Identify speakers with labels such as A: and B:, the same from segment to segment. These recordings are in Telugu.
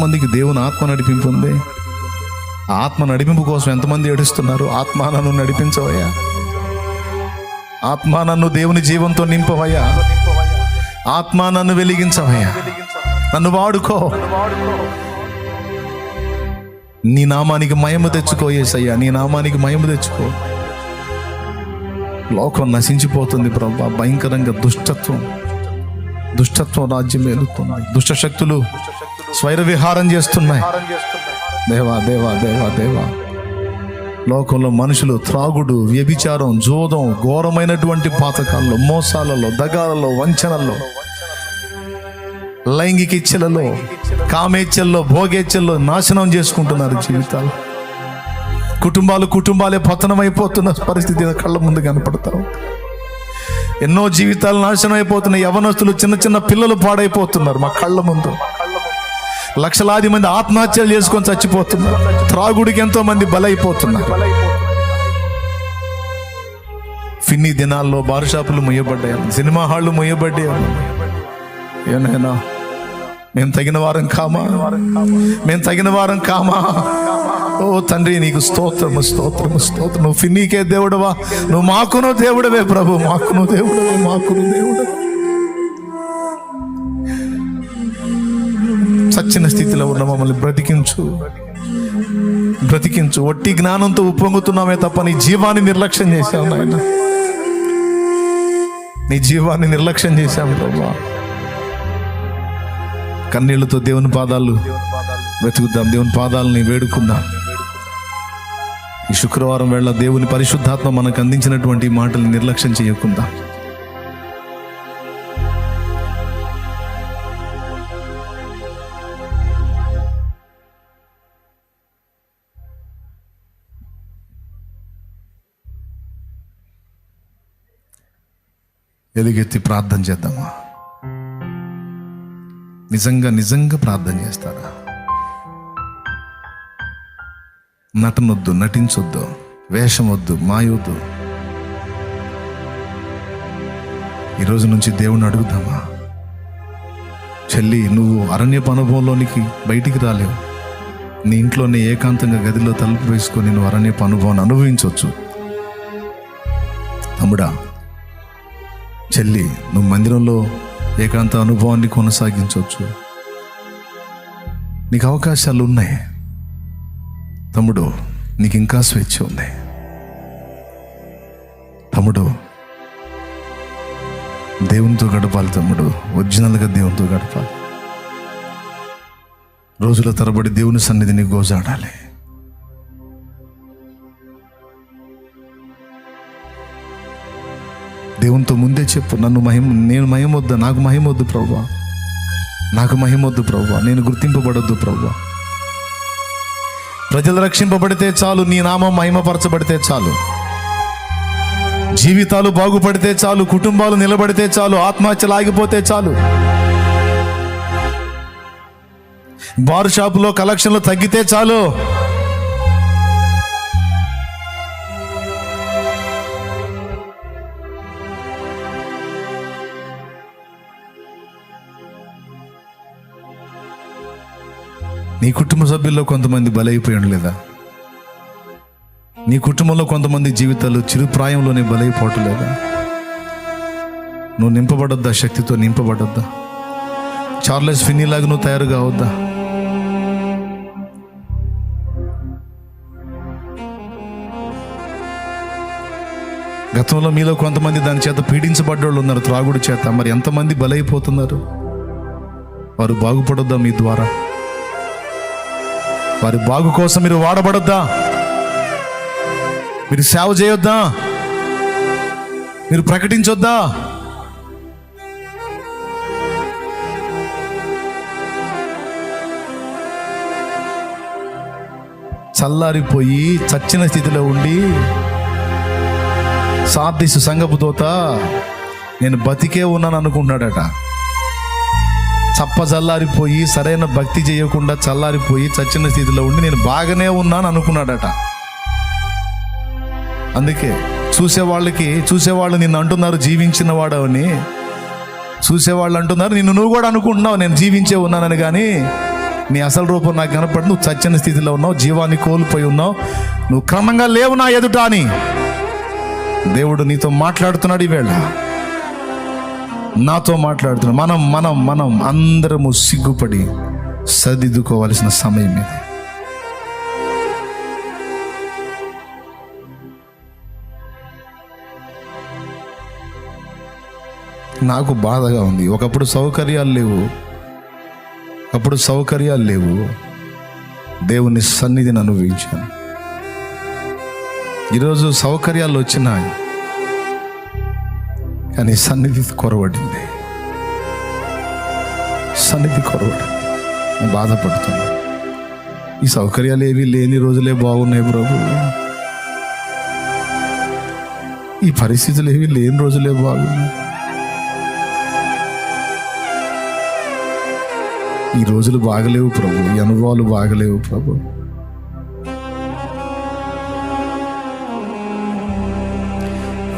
A: ఎంతమందికి దేవుని ఆత్మ నడిపింపు ఉంది? ఆత్మ నడిపింపు కోసం ఎంతమంది ఏడుస్తున్నారు? ఆత్మ నన్ను నడిపించవయ్యా. ఆత్మ నన్ను దేవుని జీవంతో నింపవయ్యా. ఆత్మ నన్ను వెలిగించవయ్యా. నన్ను వాడుకో. నీ నామానికి మయము తెచ్చుకో ఏసయ్యా. నీ నామానికి మయము తెచ్చుకో. లోకం నశించిపోతుంది ప్రభా. భయంకరంగా దుష్టత్వం. దుష్టత్వం రాజ్యం ఏలుతుంది దుష్ట శక్తులు స్వైర విహారం చేస్తున్నాయి. దేవా దేవా దేవా దేవా. లోకంలో మనుషులు త్రాగుడు వ్యభిచారం జోదం ఘోరమైనటువంటి పాతకాల్లో మోసాలలో దగాలలో వంచనల్లో లైంగిక ఇచ్చలలో కామేచ్ఛల్లో భోగేచ్ఛల్లో నాశనం చేసుకుంటున్నారు జీవితాలు. కుటుంబాలు కుటుంబాలే పతనమైపోతున్న పరిస్థితి నా కళ్ళ ముందు కనపడతావు ఎన్నో జీవితాలు నాశనం అయిపోతున్నాయి. యవనస్తులు చిన్న చిన్న పిల్లలు పాడైపోతున్నారు మా కళ్ళ ముందు. లక్షలాది మంది ఆత్మహత్యలు చేసుకొని చచ్చిపోతున్నారు. త్రాగుడికి ఎంతో మంది బలైపోతున్నారు. ఫిన్ని దినాల్లో బార్ షాపులు మొయ్యబడ్డాయి. సినిమా హాళ్ళు మొయ్యబడ్డాయి. ఏనైనా మేము తగిన వారం కామా? మేము తగిన వారం కామా? ఓ తండ్రి నీకు స్తోత్రము స్తోత్రము స్తోత్రం. నువ్వు ఫిన్నీకే దేవుడవా? నువ్వు మాకును దేవుడవే ప్రభు మాకును దేవుడవే మాకును దేవుడవే. స్థితిలో ఉన్న మమ్మల్ని బ్రతికించు. బ్రతికించు. వట్టి జ్ఞానంతో ఉప్పొంగుతున్నామే తప్ప నీ జీవాన్ని నిర్లక్ష్యం చేశావు నాయన. నీ జీవాన్ని నిర్లక్ష్యం చేశాం ప్రభా. కన్నీళ్ళతో దేవుని పాదాలు వెతుకుద్దాం దేవుని పాదాలని వేడుకుందాం. ఈ శుక్రవారం వేళ దేవుని పరిశుద్ధాత్మ మనకు అందించినటువంటి మాటలు నిర్లక్ష్యం చేయకుండా ఎలుగెత్తి ప్రార్థన చేద్దామా? నిజంగా నిజంగా ప్రార్థన చేస్తారా? నటనొద్దు నటించొద్దు వేషం వద్దు మాయొద్దు ఈరోజు నుంచి దేవుణ్ణి అడుగుదామా? చెల్లి నువ్వు అరణ్యపు అనుభవంలోనికి బయటికి రాలేవు. నీ ఇంట్లోనే ఏకాంతంగా గదిలో తలుపు వేసుకొని నువ్వు అరణ్యపు అనుభవాన్ని అనుభవించవచ్చు తమ్ముడా చెల్లి నువ్వు మందిరంలో ఏకాంత అనుభవాన్ని కొనసాగించవచ్చు. నీకు అవకాశాలు ఉన్నాయి. తమ్ముడు నీకు ఇంకా స్వేచ్ఛ ఉంది. తమ్ముడు దేవునితో గడపాలి తమ్ముడు. ఒరిజినల్గా దేవునితో గడపాలి. రోజుల తరబడి దేవుని సన్నిధిని గోజాడాలి. దేవునితో ముందే చెప్పు. నన్ను మహిమ నేను మహిమొద్దు నాకు మహిమొద్దు ప్రభా నాకు మహిమొద్దు ప్రభా నేను గుర్తింపబడొద్దు ప్రభా ప్రజలు రక్షింపబడితే చాలు నీ నామం మహిమపరచబడితే చాలు. జీవితాలు బాగుపడితే చాలు కుటుంబాలు నిలబడితే చాలు ఆత్మహత్యలు ఆగిపోతే చాలు. బారు షాపులో కలెక్షన్లు తగ్గితే చాలు. నీ కుటుంబ సభ్యుల్లో కొంతమంది బలైపోయి ఉండలేదా? నీ కుటుంబంలో కొంతమంది జీవితాలు చిరుప్రాయంలోనే బలైపోవటం లేదా? నువ్వు నింపబడొద్దా? శక్తితో నింపబడొద్దా? చార్లెస్ ఫిన్నీలాగా నువ్వు తయారు కావద్దా? గతంలో మీలో కొంతమంది దాని చేత పీడించబడ్డోళ్ళు ఉన్నారు త్రాగుడు చేత. మరి ఎంతమంది బలైపోతున్నారు? వారు బాగుపడొద్దా మీ ద్వారా? వారి బాగు కోసం మీరు వాడబడొద్దా? మీరు సేవ చేయొద్దా? మీరు ప్రకటించొద్దా? చల్లారిపోయి చచ్చిన స్థితిలో ఉండి సార్థిసు సంగపు దోత నేను బతికే ఉన్నాను అనుకుంటున్నాడట చప్ప చల్లారిపోయి సరైన భక్తి చేయకుండా చల్లారిపోయి చచ్చిన స్థితిలో ఉండి నేను బాగానే ఉన్నాను అనుకున్నాడట. అందుకే చూసేవాళ్ళకి చూసేవాళ్ళు నిన్ను అంటున్నారు జీవించిన వాడవని. చూసేవాళ్ళు అంటున్నారు నిన్ను నువ్వు కూడా అనుకుంటున్నావు నేను జీవించే ఉన్నానని కానీ నీ అసలు రూపం నాకు కనపడి నువ్వు చచ్చిన స్థితిలో ఉన్నావు జీవాన్ని కోల్పోయి ఉన్నావు నువ్వు క్రమంగా లేవు నా ఎదుట అని దేవుడు నీతో మాట్లాడుతున్నాడు ఈవేళ. నాతో మాట్లాడుతున్నాడు మనం మనం మనం అందరము సిగ్గుపడి సరిదిద్దుకోవాల్సిన సమయం ఇది. నాకు బాధగా ఉంది. ఒకప్పుడు సౌకర్యాలు లేవు. అప్పుడు సౌకర్యాలు లేవు. దేవుని సన్నిధిని అనుభవించాను ఈరోజు సౌకర్యాలు వచ్చినాయి. కానీ సన్నిధి కొరవడింది. సన్నిధి కొరవడింది. నేను బాధపడుతున్నా. ఈ సౌకర్యాలు ఏవి లేని రోజులే బాగున్నాయి ప్రభు. ఈ పరిస్థితులు ఏవి లేని రోజులే బాగున్నాయి ఈ రోజులు బాగలేవు ప్రభు. ఈ అనుభవాలు బాగలేవు ప్రభు.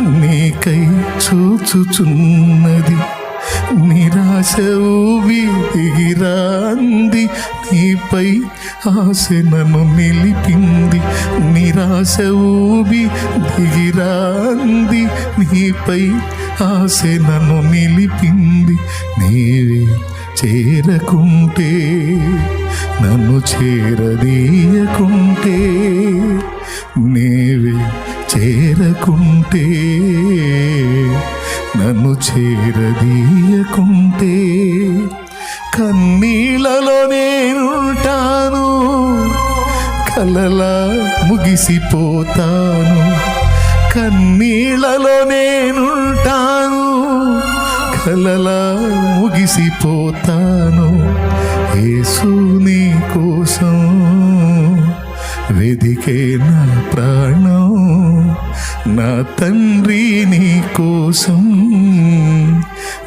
A: నీకై చూచుచున్నది. నిరాశ ఊబి దిగిరాంది నీపై ఆశ నన్ను నిలిపింది. నిరాశ ఊబి దిగిరాంది నీపై ఆశ నన్ను నిలిపింది. నీవే చేరకుంటే నన్ను చేరదీయకుంటే నీవే చేరకుంటే నన్ను చేరదీయకుంటే కన్నీళ్ళలో నేనుంటాను కలలా ముగిసిపోతాను కన్నీళ్ళలో నేనుంటాను కలలా ముగిసిపోతాను యేసు నీ కోసం వెదికే నా ప్రాణం నా తండ్రి నీ కోసం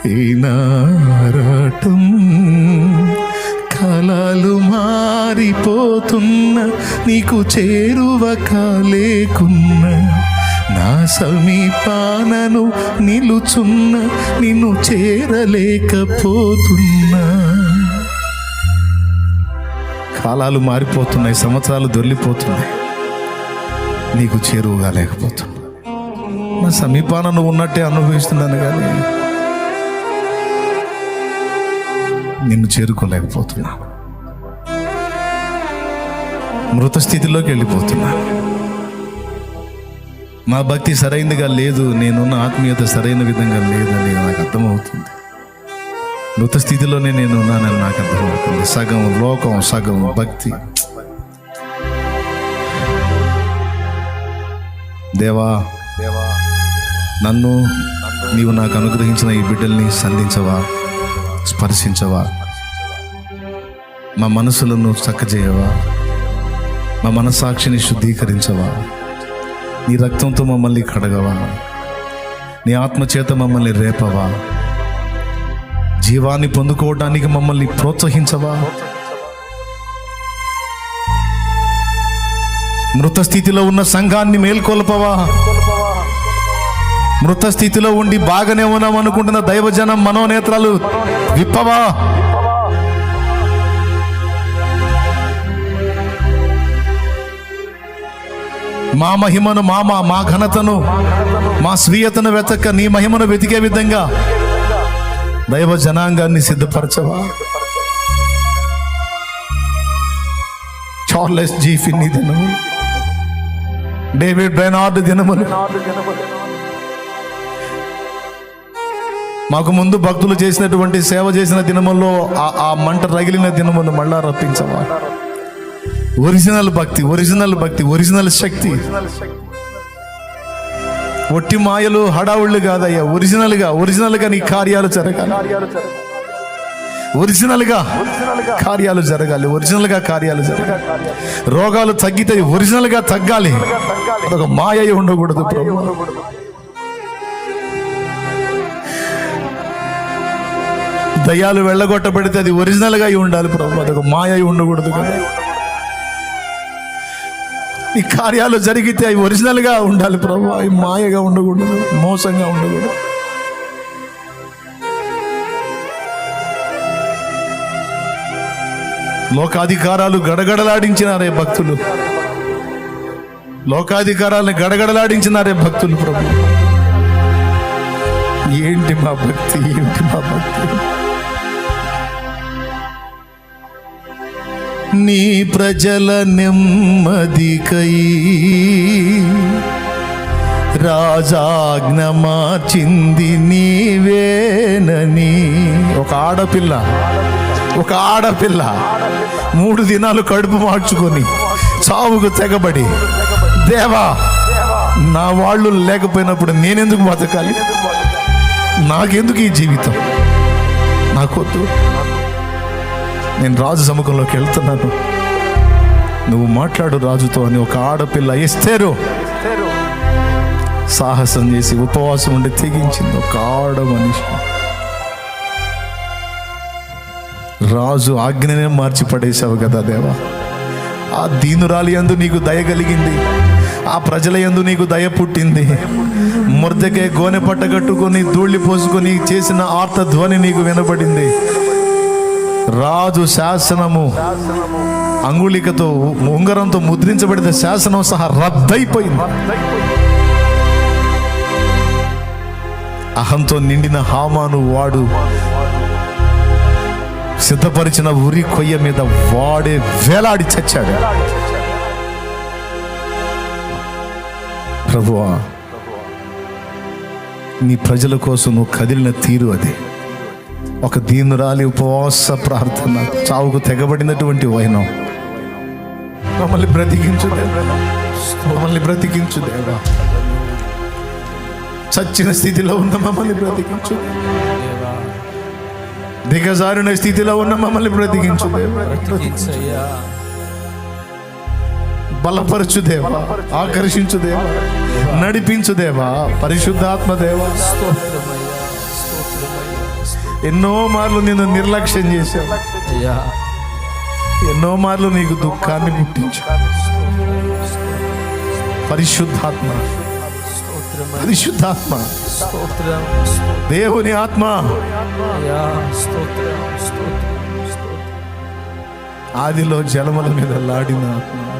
A: ఈ నారాటం. కాలాలు మారిపోతున్న నీకు చేరువ లేకున్నా నా సమీపానను నిలుచున్న నిన్ను చేరలేకపోతున్నా. కాలాలు మారిపోతున్నాయి సంవత్సరాలు దొర్లిపోతున్నాయి నీకు చేరువుగా లేకపోతున్నా. నా సమీపాన నువ్వు ఉన్నట్టే అనుభవిస్తున్నాను కానీ నిన్ను చేరుకోలేకపోతున్నా. మృత స్థితిలోకి వెళ్ళిపోతున్నా. మా భక్తి సరైనదిగా లేదు. నేనున్న ఆత్మీయత సరైన విధంగా లేదని నాకు అర్థమవుతుంది. మృత స్థితిలోనే నేను ఉన్నానని నాకు అర్థమవుతుంది. సగం లోకం సగం భక్తి. దేవా దేవా నన్ను నీవు నాకు అనుగ్రహించిన ఈ బిడ్డల్ని సంధించవా? స్పర్శించవా? మా మనసులను చక్కజేయవా? మా మనసాక్షిని శుద్ధీకరించవా? నీ రక్తంతో మమ్మల్ని కడగవా. నీ ఆత్మచేత మమ్మల్ని రేపవా. జీవాన్ని పొందుకోవడానికి మమ్మల్ని ప్రోత్సహించవా. మృత స్థితిలో ఉన్న సంఘాన్ని మేల్కొల్పవా. మృత స్థితిలో ఉండి బాగానే ఉన్నాం అనుకుంటున్న దైవజనం మనోనేత్రాలు విప్పవా. మా మహిమను మా మా మా ఘనతను మా స్వీయతను వెతక నీ మహిమను వెతికే విధంగా దైవ జనాంగాన్ని సిద్ధపరచవా? చార్లెస్ జీ ఫిన్ని దినము. డేవిడ్ బెనార్డ్ దినములు. మాకు ముందు భక్తులు చేసినటువంటి సేవ చేసిన దినముల్లో ఆ- మంట రగిలిన దినములు మళ్ళా రప్పించవా? ఒరిజినల్ భక్తి ఒరిజినల్ భక్తి ఒరిజినల్ శక్తి. ఒట్టి మాయలు హడావుళ్ళు కాదయ్యా ఒరిజినల్గా ఒరిజినల్గా నీ కార్యాలు జరగాలి. ఒరిజినల్గా కార్యాలు జరగాలి ఒరిజినల్గా కార్యాలు జరగాలి. రోగాలు తగ్గితే ఒరిజినల్గా తగ్గాలి. అదొక మాయ ఉండకూడదు ప్రభు. దయ్యాలు వెళ్ళగొట్టబడితే అది ఒరిజినల్గా అయి ఉండాలి ప్రభు అదొక మాయ ఉండకూడదు కదా. ఈ కార్యాలు జరిగితే అవి ఒరిజినల్గా ఉండాలి ప్రభు. అవి మాయగా ఉండకూడదు మోసంగా ఉండకూడదు. లోకాధికారాలు గడగడలాడించినారే భక్తులు. లోకాధికారాలను గడగడలాడించినారే భక్తులు ప్రభు. ఏంటి మా భక్తి? ఏంటి మా భక్తి? నీ ప్రజల నెమ్మదికై. రాజాజ్ఞ మార్చింది నీవేనని. ఒక ఆడపిల్ల ఒక ఆడపిల్ల. మూడు దినాలు కడుపు మార్చుకొని చావుకు తెగబడి దేవా నా వాళ్ళు లేకపోయినప్పుడు నేనెందుకు బతకాలి? నాకెందుకు ఈ జీవితం? నాకొద్దు. నేను రాజు సముఖంలోకి వెళ్తున్నాను. నువ్వు మాట్లాడు రాజుతో అని ఒక ఆడపిల్ల ఇస్తేరు సాహసం చేసి ఉపవాసం ఉండి తెగించింది ఒక ఆడ మనిషి. రాజు ఆజ్ఞనే మార్చి పడేశావు కదా దేవా. ఆ దీనురాలి అందు నీకు దయ కలిగింది. ఆ ప్రజల యందు నీకు దయ పుట్టింది. మురదకే గోనె పట్ట కట్టుకొని ధూళి పోసుకొని చేసిన ఆర్త ధ్వని నీకు వినపడింది. రాజు శాసనము అంగుళికతో ఉంగరంతో ముద్రించబడిన శాసనం సహా రద్దయిపోయింది. అహంతో నిండిన హామాను వాడు సిద్ధపరిచిన ఉరి కొయ్య మీద వాడే వేలాడి చచ్చాడు. ప్రభువా నీ ప్రజల కోసం నువ్వు కదిలిన తీరు అది. ఒక దీనురాలి ఉపవాస ప్రార్థన చావుకు తెగబడినటువంటి వైనం మమ్మల్ని బ్రతికించు దేవా. మమ్మల్ని బ్రతికించు దేవా. చచ్చిన స్థితిలో ఉన్న మమ్మల్ని బ్రతికించు దిగజారిన స్థితిలో ఉన్న మమ్మల్ని బ్రతికించు బలపరచు దేవా. ఆకర్షించు దేవా. నడిపించు దేవా. పరిశుద్ధాత్మ దేవా. ఎన్నో మార్లు నిన్ను నిర్లక్ష్యం చేశావు.
B: అయ్యా.
A: ఎన్నో మార్లు నీకు దుఃఖాన్ని పుట్టించు పరిశుద్ధాత్మ. పరిశుద్ధాత్మ. దేవుని ఆత్మ. ఆదిలో జలముల మీద లాడిన ఆత్మ.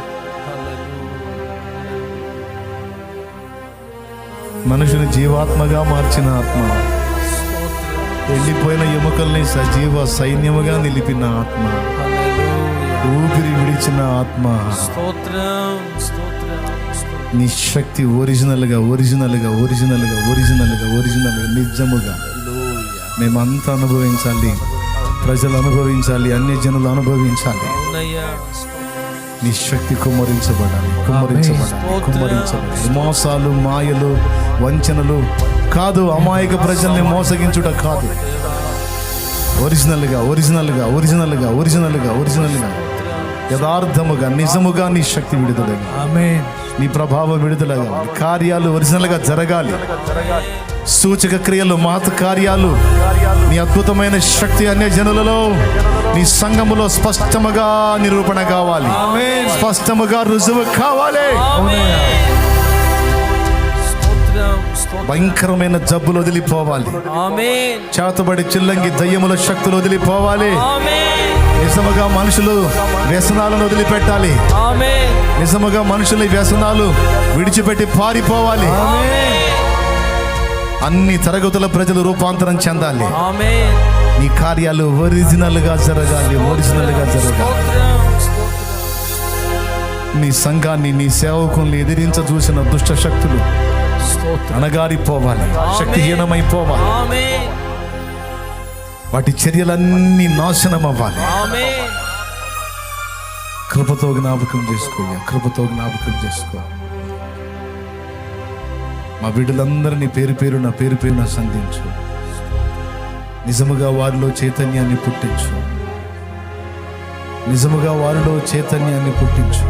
A: మనుషుని జీవాత్మగా మార్చిన ఆత్మ. వెళ్ళిపోయిన ఎముకల్ని సజీవ సైన్యముగా నిలిపిన ఆత్మ. ఊపిరి విడిచిన ఆత్మ. నీ శక్తి ఒరిజినల్గా ఒరిజినల్గా ఒరిజినల్గా ఒరిజినల్గా ఒరిజినల్గా నిజముగా. మేమంతా అనుభవించాలి. ప్రజలు అనుభవించాలి. అన్ని జనులు అనుభవించాలి నీ శక్తి కుమ్మరించబడాలి కుమ్మరించబడాలి కుమ్మరించబడాలి. మోసాలు మాయలు వంచనలు కాదు అమాయక ప్రజల్ని మోసగించుట కాదు. ఒరిజినల్గా ఒరిజినల్గా ఒరిజినల్గా ఒరిజినల్గా ఒరిజినల్గా యథార్థముగా నిజముగా నీ శక్తి విడుదలగా
B: ఆమేన్.
A: నీ ప్రభావం విడుదలగా కార్యాలు ఒరిజినల్గా జరగాలి. సూచక క్రియలు మాత కార్యాలు నీ అద్భుతమైన శక్తి అనే జనులలో నీ సంఘములో స్పష్టముగా నిరూపణ కావాలి. స్పష్టముగా రుజువు కావాలి. భయంకరమైన జబ్బులు వదిలిపోవాలి. చేతబడి చిల్లంగి దయ్యముల శక్తులు వదిలిపోవాలి. నిజముగా మనుషులు వ్యసనాలను వదిలిపెట్టాలి. నిజముగా మనుషుల వ్యసనాలు విడిచిపెట్టి పారిపోవాలి. అన్ని తరగతుల ప్రజలు రూపాంతరం చెందాలి. నీ కార్యాలు ఒరిజినల్గా జరగాలి ఒరిజినల్గా జరగాలి. నీ సంఘాన్ని నీ సేవకుల్ని ఎదిరించ చూసిన దుష్ట శక్తులు అణగారిపోవాలి శక్తిహీనమైపోవాలి. వాటి చర్యలన్నీ నాశనం అవ్వాలి కృపతో జ్ఞాపకం చేసుకో కృపతో జ్ఞాపకం చేసుకో. మా బిడ్డలందరినీ పేరు పేరున పేరు పేరున సంధించు.
B: నిజముగా వారిలో చైతన్యాన్ని పుట్టించు. నిజముగా వారిలో చైతన్యాన్ని పుట్టించు.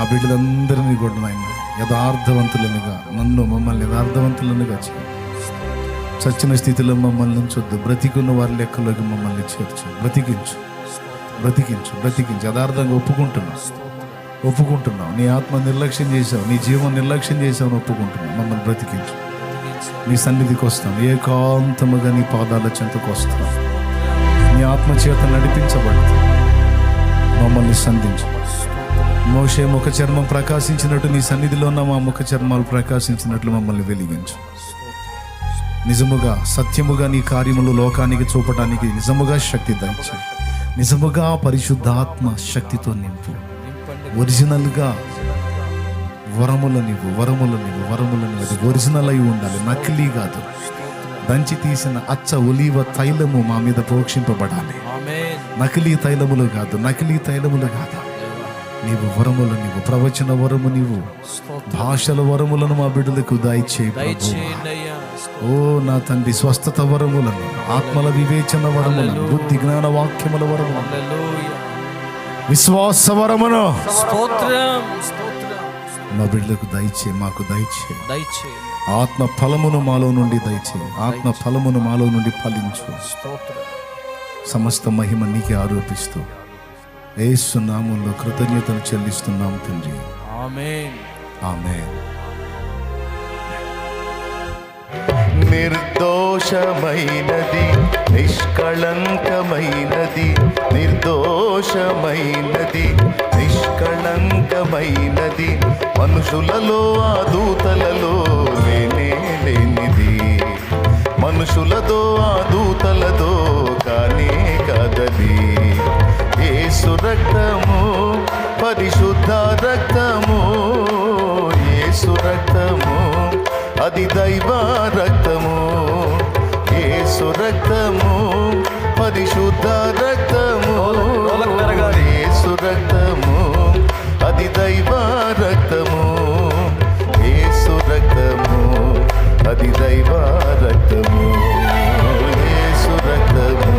B: ఆ బిడ్డలందరినీ కూడా నాయన యథార్థవంతులనుగా నన్ను మమ్మల్ని యథార్థవంతులనుగా చేయి. చచ్చిన స్థితిలో మమ్మల్ని ఉంచొద్దు. బ్రతికున్న వారి లెక్కలోకి మమ్మల్ని చేర్చు. బ్రతికించు. బ్రతికించు. బ్రతికించు. యథార్థంగా ఒప్పుకుంటున్నాను ఒప్పుకుంటున్నావు. నీ ఆత్మ నిర్లక్ష్యం చేసావు. నీ జీవం నిర్లక్ష్యం చేసావు అని ఒప్పుకుంటున్నావు. మమ్మల్ని బ్రతికించు. నీ సన్నిధికి వస్తాం. ఏకాంతముగా నీ పాదాల చెంతకు వస్తాం. నీ ఆత్మ చేత నడిపించబడుతుంది మమ్మల్ని సంధించు. మోషే ముఖ చర్మం ప్రకాశించినట్టు నీ సన్నిధిలో ఉన్న మా ముఖ చర్మాలు ప్రకాశించినట్లు మమ్మల్ని వెలిగించు. నిజముగా సత్యముగా నీ కార్యములు లోకానికి చూపడానికి నిజముగా శక్తి దంచు నిజముగా పరిశుద్ధాత్మ శక్తితో నింపు. ఒరిజినల్గా వరముల నీవు వరముల నీవు వరముల నీవు. అది ఒరిజినల్ అయి ఉండాలి నకిలీ కాదు. దంచి తీసిన అచ్చ ఒలీవ తైలము మా మీద ప్రోక్షింపబడాలి నకిలీ తైలములు కాదు నకిలీ తైలములు కాదు. నీవు వరములు నీవు ప్రవచన వరము నీవు. భాషల వరములను మా బిడ్డలకు
C: అయ్యా
B: ఓ నా తండ్రి స్వస్థత వరములను ఆత్మల వివేచన వరములను బుద్ధి జ్ఞాన వాక్యముల వరములను.
C: హల్లెలూయా
B: విశ్వాస వరమును
C: స్తోత్రం.
B: మా బిడ్డలకు దయచే మాకు దయచే.
C: దయచేయండి
B: ఆత్మ ఫలమును మాలో నుండి దయచే. ఆత్మ ఫలమును మాలో నుండి ఫలించు. సమస్త మహిమ నీకే ఆరోపిస్తూ ఏసు నామంలో కృతజ్ఞతలు చెల్లిస్తున్నాం తండ్రి.
C: ఆమేన్.
B: ఆమె
A: నిర్దోషమైనది నిష్కళంకమైనది నిర్దోషమైనది నిష్కళంకమైనది మనుషులలో ఆ దూతలలో లేనే లేనిది మనుషులతో ఆ దూతలతో కానే కదది ఏసు రక్తము పరిశుద్ధ రక్తము ఏసు రక్తము అది దైవ రక్తము రక్తము పరిశుద్ధ రక్తము ఏసు రక్తము అది దైవ రక్తము ఏసు రక్తము అది దైవ రక్తము ఏసు రక్తము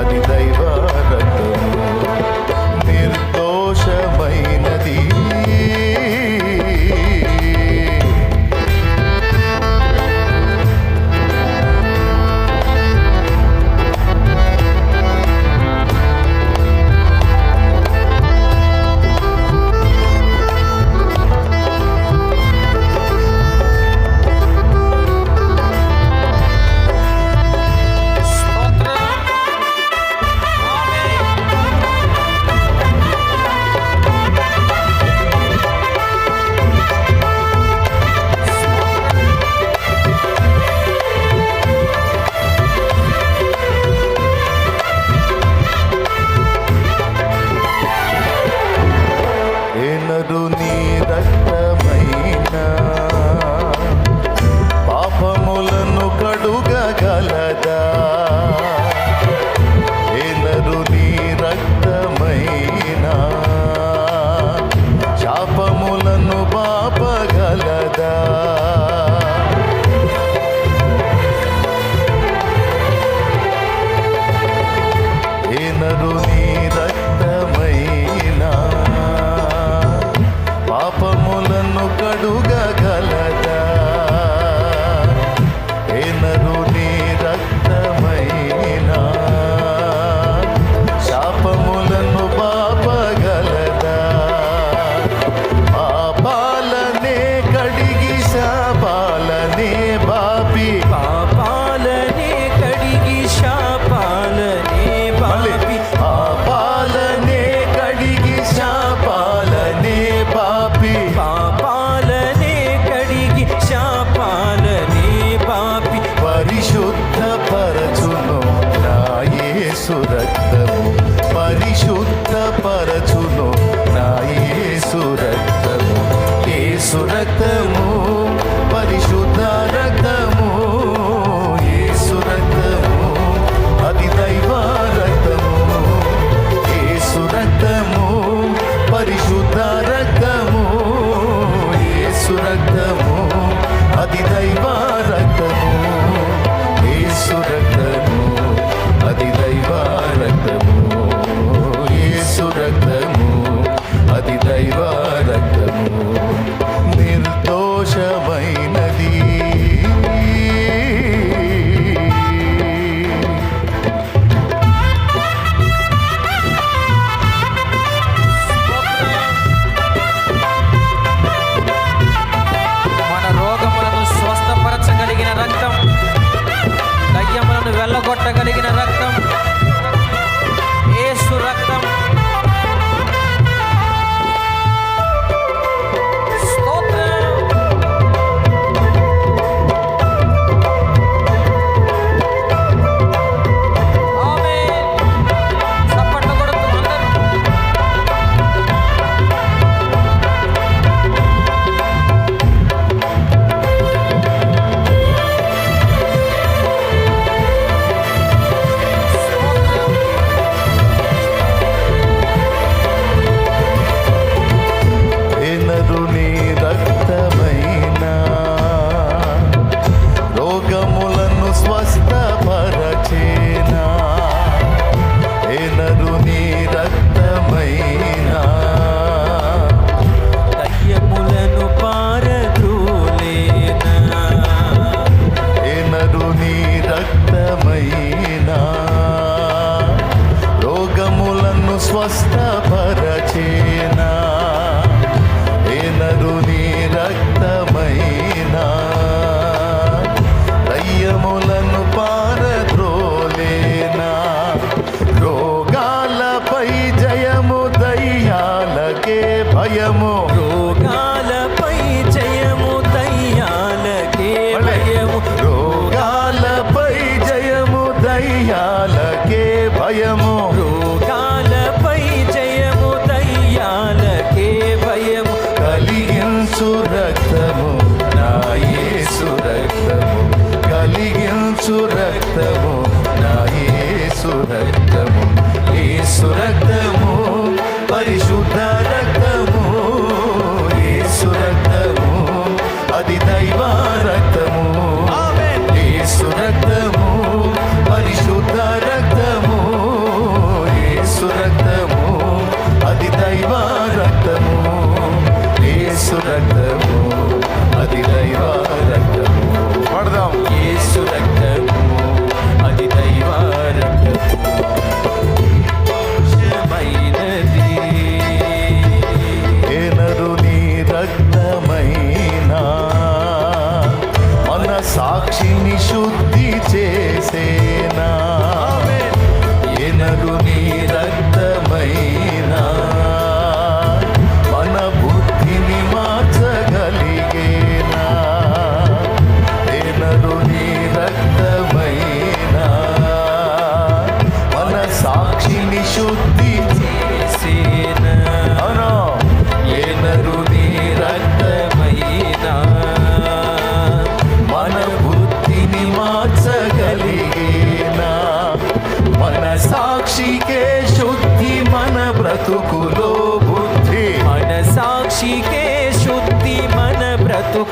A: అది దైవ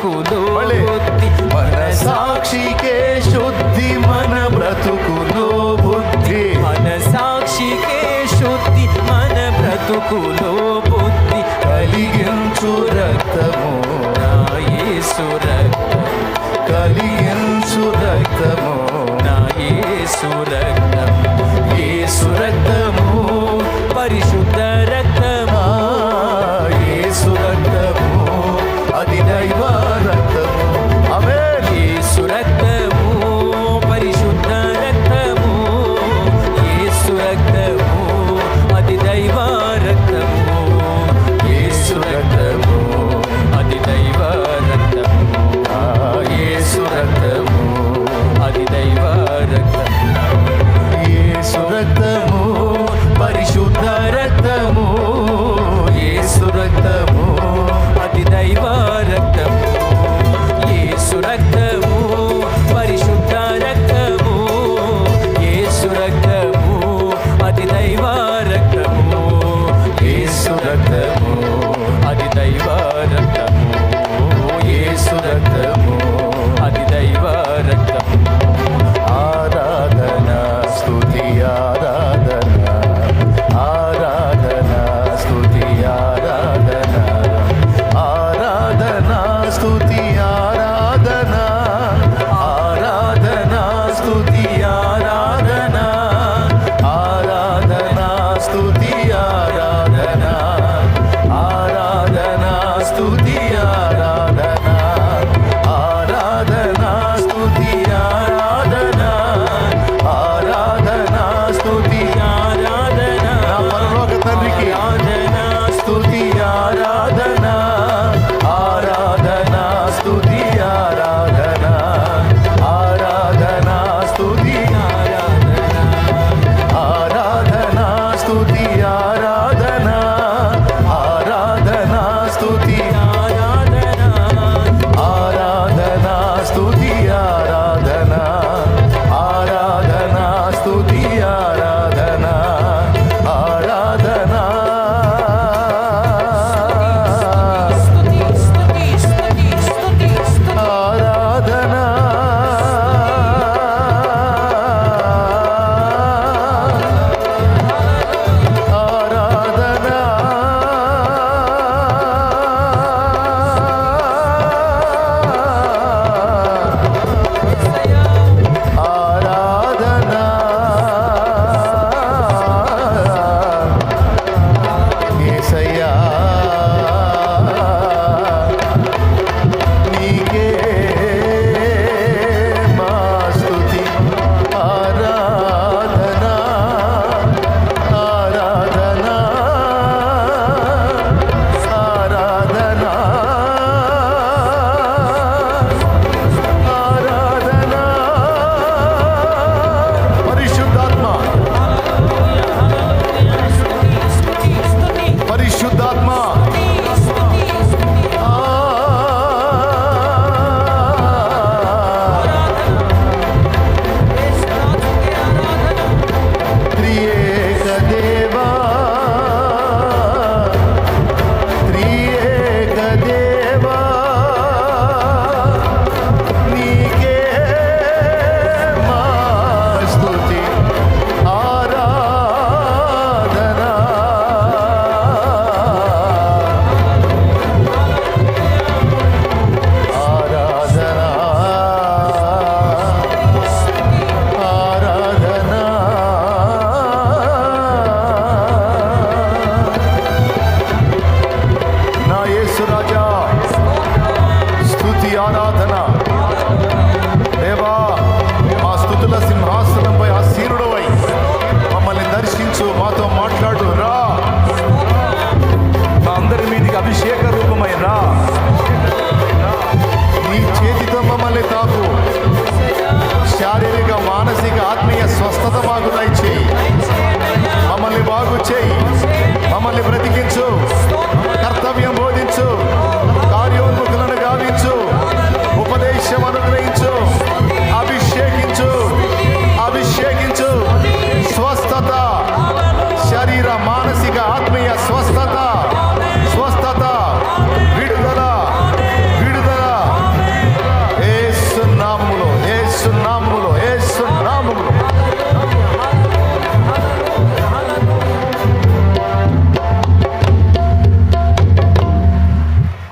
A: బ్రతుకును. మన సాక్షికే శుద్ధి మన బ్రతుకును బుద్ధి.
B: మన సాక్షికే శుద్ధి మన బ్రతుకులో బుద్ధి.
A: కలిగించు రక్తము
B: నాయే సురక్తము
A: కలిగించు రక్తము
B: నాయే సురక్తము ఏ
A: సురక్తము పరిశుద్ధ